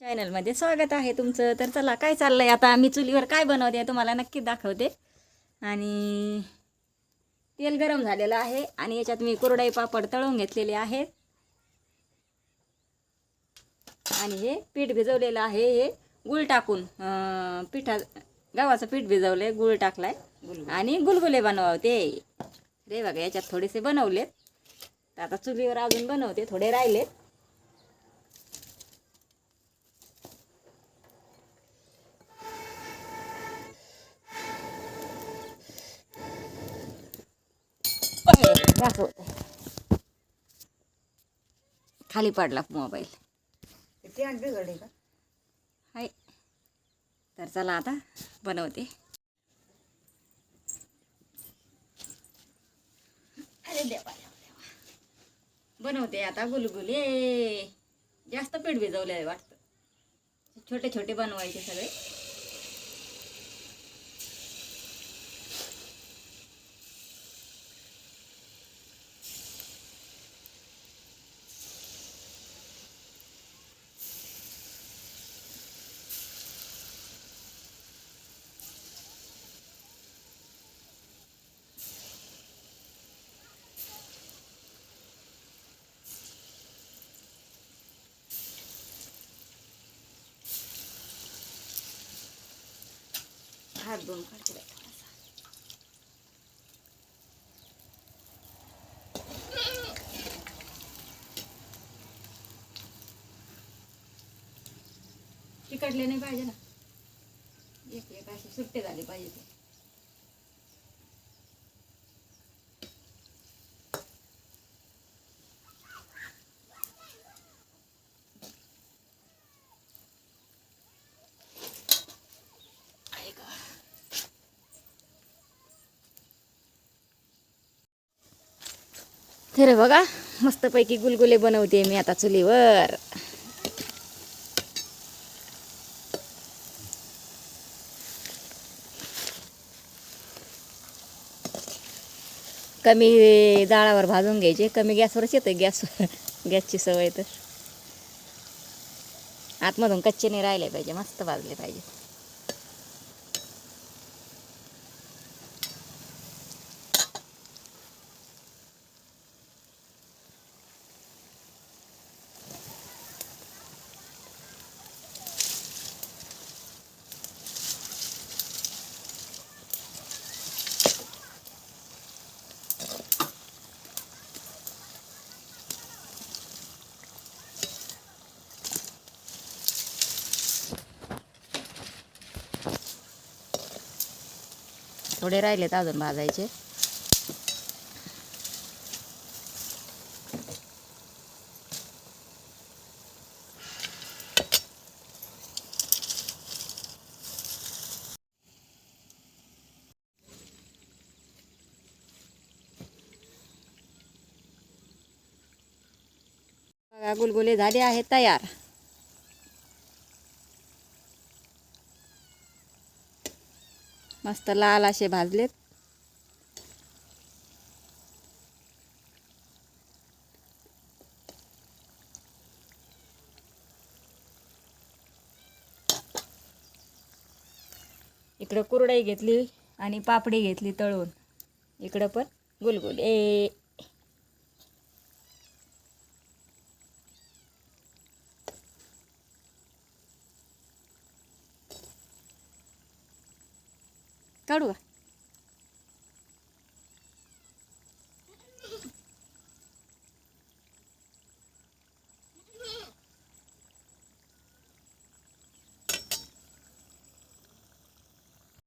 चॅनलमध्ये स्वागत आहे तुमचं. तर चला काय चाललं आहे आता? मी चुलीवर काय बनवते तुम्हाला नक्की दाखवते. आणि तेल गरम झालेलं आहे आणि याच्यात मी कुरडाई पापड तळून घेतलेले आहेत. आणि हे पीठ भिजवलेलं आहे. हे गुळ टाकून पिठा गव्हाचं पीठ भिजवलं गुळ टाकलाय. आणि गुलगुले बनवते रे बघा याच्यात थोडेसे बनवलेत. तर आता चुलीवर अजून बनवते थोडे राहिलेत. दाखवते. खाली पडला मोबाईल. किती अंडी घडी का? हाय. तर चला आता बनवते. अरे देवा. बनवते आता गुलगुले. जास्त पीठ भिजवले वाटतं. छोटे छोटे बनवायचे सगळे. हात दोन काढते बाई थोडासा. नाही पाहिजे ना एक एक असे सुट्टे झाले पाहिजे ते तर बघा मस्तपैकी गुलगुले बनवते मी आता चुलीवर. कमी जाळावर भाजून घ्यायचे कमी गॅसवरच येतं गॅस गॅसची सवय तर. आतमधून कच्चे नाही राहिले पाहिजे मस्त भाजले पाहिजे. थोडे राहिलेत अजून भाजायचे. गुलगुले झाले आहेत तयार. मस्त लाल असे भाजलेत. इकडं कुरडई घेतली आणि पापडी घेतली तळून. इकडं पण गुलगुले. ए का